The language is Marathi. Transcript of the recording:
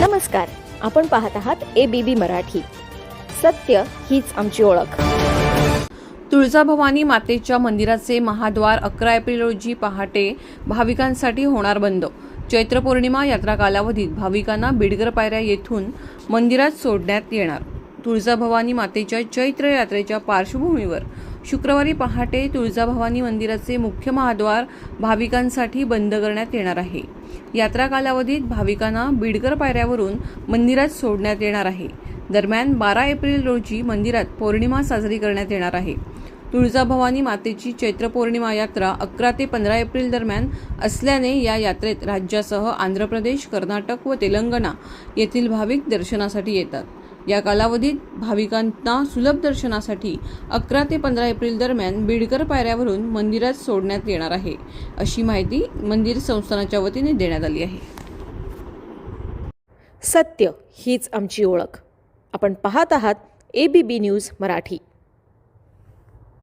नमस्कार आपण पाहत आहात ए बी बी मराठी. सत्य हीच आमची ओळख. तुळजाभवानी मातेच्या मंदिराचे महाद्वार अकरा एप्रिल रोजी पहाटे भाविकांसाठी होणार बंद. चैत्र पौर्णिमा यात्रा कालावधीत भाविकांना बिडगर पायऱ्या येथून मंदिरात सोडण्यात येणार. तुळजाभवानी मातेच्या चैत्र यात्रेच्या पार्श्वभूमीवर शुक्रवारी पहाटे तुळजाभवानी मंदिराचे मुख्य महाद्वार भाविकांसाठी बंद करण्यात येणार आहे. यात्रा कालावधीत भाविकांना बिडकर पायऱ्यावरून मंदिरात सोडण्यात येणार आहे. दरम्यान बारा एप्रिल रोजी मंदिरात पौर्णिमा साजरी करण्यात येणार आहे. तुळजाभवानी मातेची चैत्र पौर्णिमा यात्रा अकरा ते पंधरा एप्रिल दरम्यान असल्याने या यात्रेत राज्यासह आंध्र प्रदेश कर्नाटक व तेलंगणा येथील भाविक दर्शनासाठी येतात. या कालावधीत भाविकांना सुलभ दर्शनासाठी अकरा ते पंधरा एप्रिल दरम्यान बिडकर पायऱ्यावरून मंदिरात सोडण्यात येणार आहे. अशी माहिती मंदिर संस्थानाच्या वतीने देण्यात आली आहे. सत्य हीच आमची ओळख. आपण पाहत आहात A B B news Marathi.